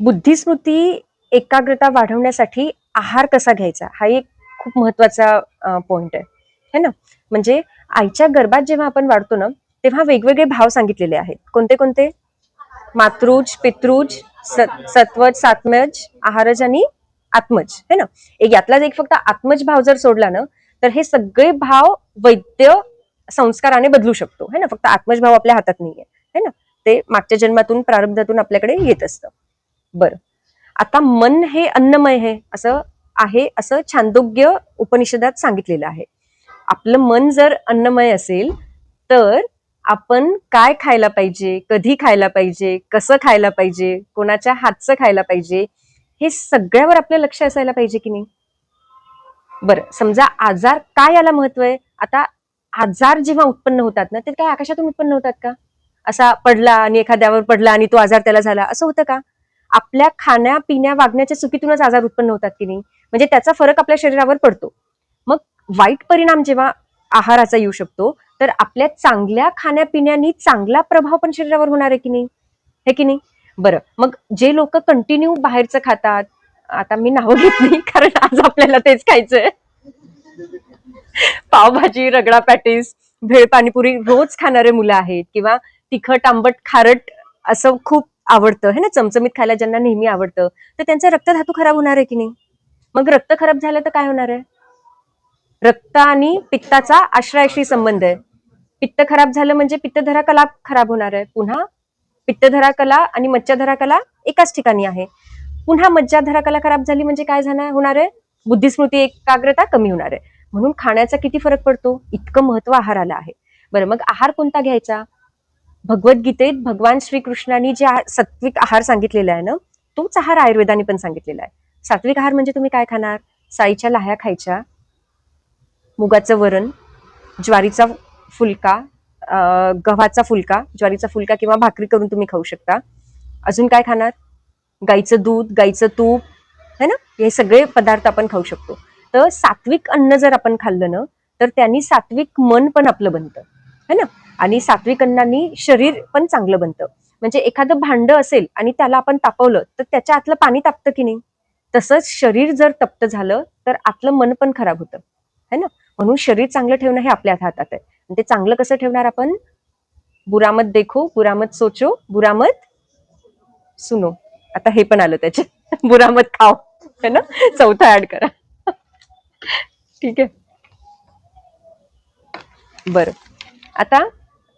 बुद्धिस्मृती एकाग्रता वाढवण्यासाठी आहार कसा घ्यायचा? हा एक खूप महत्त्वाचा पॉइंट आहे. है ना? म्हणजे आईच्या गर्भात जेव्हा आपण वाढतो ना तेव्हा वेगवेगळे भाव सांगितलेले आहेत. कोणते कोणते? मातृज पितृज सत्वज सात्मज आहारज आणि आत्मज. है ना? एक यातलाच एक फक्त आत्मज भाव जर सोडला ना तर हे सगळे भाव वैद्य संस्काराने बदलू शकतो. है ना? फक्त आत्मज भाव आपल्या हातात नाहीये. है ना? ते मागच्या जन्मातून प्रारब्धातून आपल्याकडे येत असतं. बरं. आता मन हे अन्नमय आहे असं आहे असं छांदोग्य उपनिषदात सांगितलेलं आहे. आपलं मन जर अन्नमय असेल तर आपण काय खायला पाहिजे कधी खायला पाहिजे कसं खायला पाहिजे कोणाच्या हातचं खायला पाहिजे हे सगळ्यावर आपलं लक्ष असायला पाहिजे की नाही? बरं समजा आजार काय याला महत्त्व आहे? आता आजार जेव्हा उत्पन्न होतात ना ते काय आकाशातून उत्पन्न होतात का? असा पडला आणि एखाद्यावर पडला आणि तो आजार त्याला झाला असं होतं का? आपल्या खाण्या पिण्या वागण्याच्या चुकीतूनच आजार उत्पन्न होतात की नाही? म्हणजे त्याचा फरक आपल्या शरीरावर पडतो. मग वाईट परिणाम जेव्हा आहाराचा येऊ शकतो तर आपल्या चांगल्या खाण्यापिण्यानी चांगला प्रभाव पण शरीरावर होणार आहे की नाही? हे की नाही? बरं. मग जे लोक कंटिन्यू बाहेरचं खातात आता मी नावं घेत नाही कारण आज आपल्याला तेच खायचंय. पावभाजी रगडा पॅटीस भेळ पाणीपुरी रोज खाणारे मुलं आहेत किंवा तिखट आंबट खारट असं खूप आवडतं है ना? चमचमीत खायला ज्यांना नेहमी आवडतं तर त्यांचा रक्तधातू खराब होणार आहे की नाही? मग रक्त खराब झालं तर काय होणार आहे? रक्त आणि पित्ताचा आश्रयाशी संबंध आहे. पित्त खराब झालं म्हणजे पित्तधरा कला खराब होणार आहे. पुन्हा पित्तधरा कला आणि मज्जाधरा कला एकाच ठिकाणी आहे. पुन्हा मज्जाधरा कला खराब झाली म्हणजे काय झालं होणार आहे? बुद्धिस्मृती एकाग्रता कमी होणार आहे. म्हणून खाण्याचा किती फरक पडतो? इतकं महत्त्व आहाराला आहे. बरं मग आहार कोणता घ्यायचा? भगवद्गीतेत भगवान श्रीकृष्णाने जे सात्विक आहार सांगितलेला आहे ना तोच आहार आयुर्वेदाने पण सांगितलेला आहे. सात्विक आहार म्हणजे तुम्ही काय खाणार? साईच्या लाह्या खायच्या मुगाचं वरण ज्वारीचा फुलका गव्हाचा फुलका ज्वारीचा फुलका किंवा भाकरी करून तुम्ही खाऊ शकता. अजून काय खाणार? गाईचं दूध गाईचं तूप है ना? हे सगळे पदार्थ आपण खाऊ शकतो. तर सात्विक अन्न जर आपण खाल्लं ना तर त्यांनी सात्विक मन पण आपलं बनतं. है ना? आणि सात्विक अन्नानी शरीर पण चांगलं बनतं. म्हणजे एखादं भांड असेल आणि त्याला आपण तापवलं तर त्याच्या आतलं पाणी तापतं की नाही? तसंच शरीर जर तप्त झालं तर आतलं मन पण खराब होतं. है ना? म्हणून शरीर चांगलं ठेवणं हे आपल्या हातात आहे. आणि ते चांगलं कसं ठेवणार आपण? बुरामत देखो बुरामत सोचो बुरामत सुनो. आता हे पण आलं त्याच्यात बुरामत खाओ. है ना? चौथा ऍड करा. ठीक आहे. बरं. आता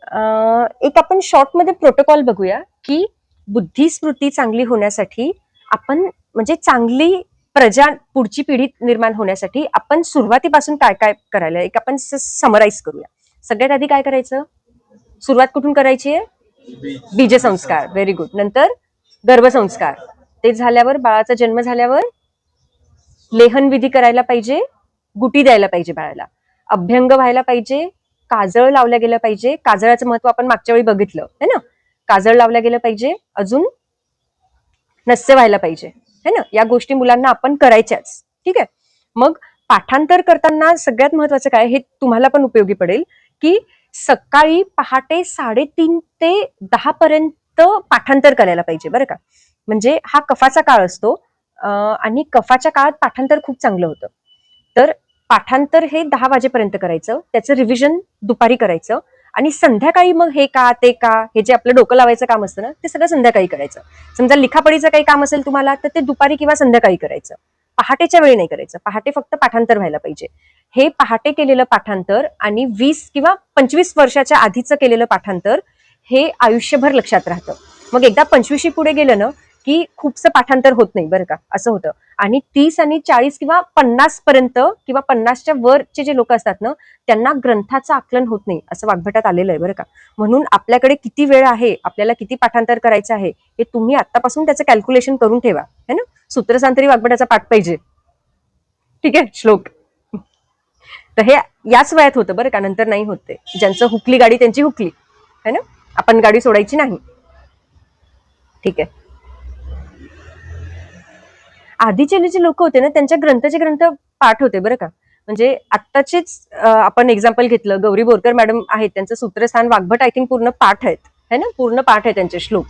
एक आपण शॉर्टमध्ये प्रोटोकॉल बघूया की बुद्धी स्मृती चांगली होण्यासाठी आपण म्हणजे चांगली प्रजा पुढची पिढी निर्माण होण्यासाठी आपण सुरुवातीपासून काय काय करायला एक आपण समराईज करूया. सगळ्यात आधी काय करायचं? सुरुवात कुठून करायची आहे? बीजसंस्कार. व्हेरी गुड नंतर गर्भसंस्कार. ते झाल्यावर बाळाचा जन्म झाल्यावर लेहन विधी करायला पाहिजे गुटी द्यायला पाहिजे बाळाला. अभ्यंग व्हायला पाहिजे काजळ लावलं गेलं पाहिजे. काजळाचं महत्त्व आपण मागच्या वेळी बघितलं है ना? काजळ लावलं गेलं पाहिजे. अजून नस्य व्हायला पाहिजे है ना? या गोष्टी मुलांना आपण करायच्याच. ठीक आहे? मग पाठांतर करताना सगळ्यात महत्वाचं काय? हे तुम्हाला पण उपयोगी पडेल की सकाळी पहाटे साडेतीन ते दहा पर्यंत पाठांतर करायला पाहिजे बरं का? म्हणजे हा कफाचा काळ असतो आणि कफाच्या काळात पाठांतर खूप चांगलं होतं. तर पाठांतर हे दहा वाजेपर्यंत करायचं. त्याचं रिव्हिजन दुपारी करायचं. आणि संध्याकाळी मग हे का ते का हे जे आपलं डोकं लावायचं काम असतं ना ते सगळं संध्याकाळी करायचं. समजा लिखापडीचं काही काम असेल तुम्हाला तर ते दुपारी किंवा संध्याकाळी करायचं. पहाटेच्या वेळी नाही करायचं. पहाटे फक्त पाठांतर व्हायला पाहिजे. हे पहाटे केलेलं पाठांतर आणि वीस किंवा पंचवीस वर्षाच्या आधीचं केलेलं पाठांतर हे आयुष्यभर लक्षात राहतं. मग एकदा पंचवीशी पुढे गेलं ना की खूपसं पाठांतर होत नाही बरं का असं होतं. आणि तीस आणि चाळीस किंवा पन्नास पर्यंत किंवा पन्नासच्या वरचे जे लोक असतात ना त्यांना ग्रंथाचं आकलन होत नाही असं वाग्भटात आलेलं आहे बरं का. म्हणून आपल्याकडे किती वेळ आहे आपल्याला किती पाठांतर करायचं आहे हे तुम्ही आतापासून त्याचं कॅल्क्युलेशन करून ठेवा है ना? सूत्रसांतरी वाग्भटाचा पाठ पाहिजे. ठीक आहे श्लोक. तर हे याच वयात होतं बरं का नंतर नाही होते ज्यांचं हुकली गाडी त्यांची हुकली है ना? आपण गाडी सोडायची नाही. ठीक आहे. आधीचे जे लोक होते ना त्यांच्या ग्रंथाचे ग्रंथ पाठ होते बरं का. म्हणजे आत्ताचेच आपण एक्झाम्पल घेतलं गौरी बोरकर मॅडम आहेत त्यांचं सूत्रस्थान वाग्भट आय थिंक पूर्ण पाठ आहेत है ना? पूर्ण पाठ आहे त्यांचे श्लोक.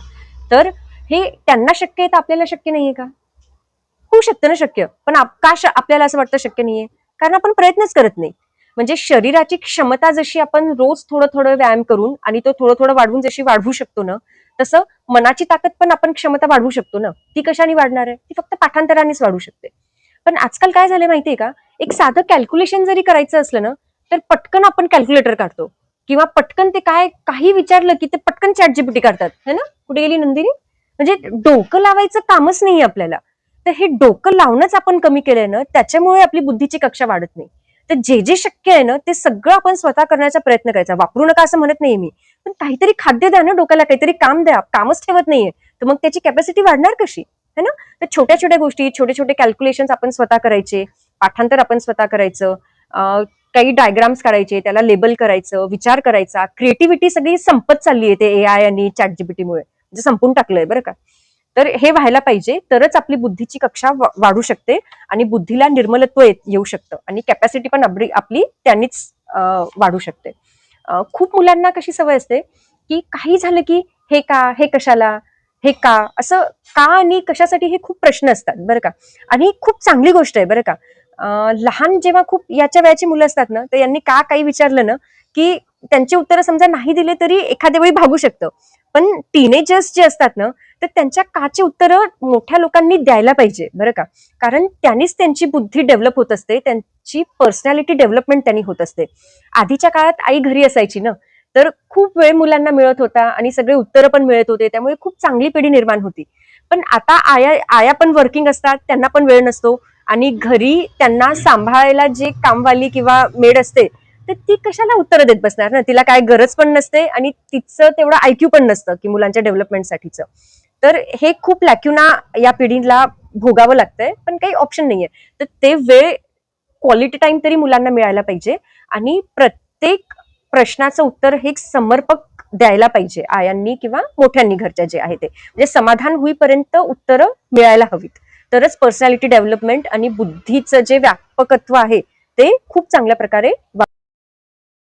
तर हे त्यांना शक्य आहे तर आपल्याला शक्य नाहीये का? होऊ शकतं ना शक्य पण का आपल्याला असं वाटतं शक्य नाहीये? कारण आपण प्रयत्नच करत नाही. म्हणजे शरीराची क्षमता जशी आपण रोज थोडं थोडं व्यायाम करून आणि तो थोडं थोडं वाढवून जशी वाढवू शकतो ना तसं मनाची ताकद पण आपण क्षमता वाढवू शकतो ना. ती कशाने वाढणार आहे? ती फक्त पाठांतरानेच वाढू शकते. पण आजकाल काय झालं माहितीये का? एक साधं कॅल्क्युलेशन जरी करायचं असलं ना तर पटकन आपण कॅल्क्युलेटर काढतो. किंवा पटकन ते काय काही विचारलं की ते पटकन चॅट जीपीटी काढतात. है ना? कुठे गेली नंदिनी? म्हणजे डोकं लावायचं कामच नाही आपल्याला. तर हे डोकं लावणंच आपण कमी केलंय ना त्याच्यामुळे आपली बुद्धीची कक्षा वाढत नाही. तर जे जे शक्य आहे ना ते सगळं आपण स्वतः करण्याचा प्रयत्न करायचा. वापरू नका असं म्हणत नाही मी. पण काहीतरी खाद्य द्या ना डोक्याला काहीतरी काम द्या. कामच ठेवत नाहीये. तर मग त्याची कॅपॅसिटी वाढणार कशी? है ना? तर छोट्या छोट्या गोष्टी छोटे छोटे कॅल्क्युलेशन आपण स्वतः करायचे. पाठांतर आपण स्वतः करायचं. काही डायग्राम्स काढायचे त्याला लेबल करायचं विचार करायचा. क्रिएटिव्हिटी सगळी संपत चालली आहे ते ए आय आणि चॅट जीपीटीमुळे म्हणजे संपून टाकलंय बरं का. तर हे व्हायला पाहिजे तरच आपली बुद्धीची कक्षा वाढू शकते आणि बुद्धीला निर्मलत्व येत- येऊ शकतं आणि कॅपॅसिटी पण आपली आपली त्यांनीच वाढू शकते. खूप मुलांना कशी सवय असते की काही झालं की हे का हे कशाला हे का असं का आणि कशासाठी हे खूप प्रश्न असतात बरं का? आणि खूप चांगली गोष्ट आहे बरं का? लहान जेव्हा खूप याच्या वयाची मुलं असतात ना तर यांनी का काही विचारलं ना की त्यांची उत्तरं समजा नाही दिले तरी एखाद्या वेळी भागू शकतं. पण टीनेजर्स जे असतात ना तर त्यांच्या काचे उत्तरं मोठ्या लोकांनी द्यायला पाहिजे बरं का? कारण त्यांनीच त्यांची बुद्धी डेव्हलप होत असते त्यांची पर्सनॅलिटी डेव्हलपमेंट त्यांनी होत असते. आधीच्या काळात आई घरी असायची ना तर खूप वेळ मुलांना मिळत होता आणि सगळे उत्तरं पण मिळत होते त्यामुळे खूप चांगली पिढी निर्माण होती. पण आता आया आया पण वर्किंग असतात त्यांना पण वेळ नसतो आणि घरी त्यांना सांभाळायला जे कामवाली किंवा मेड असते तर ती कशाला उत्तरं देत बसणार ना? तिला काय गरज पण नसते आणि तिचं तेवढं आयक्यू पण नसतं की मुलांच्या डेव्हलपमेंटसाठीचं तर हे खूप लॅक्युना या पिढीला भोगावं लागतंय पण काही ऑप्शन नाहीये. तर ते वेळ क्वालिटी टाइम तरी मुलांना मिळायला पाहिजे आणि प्रत्येक प्रश्नाचं उत्तर हे समर्पक द्यायला पाहिजे आयांनी किंवा मोठ्यांनी घरच्या जे आहे ते. म्हणजे समाधान होईपर्यंत उत्तरं मिळायला हवीत. तरच पर्सनॅलिटी डेव्हलपमेंट आणि बुद्धीचं जे व्यापकत्व आहे ते खूप चांगल्या प्रकारे वा-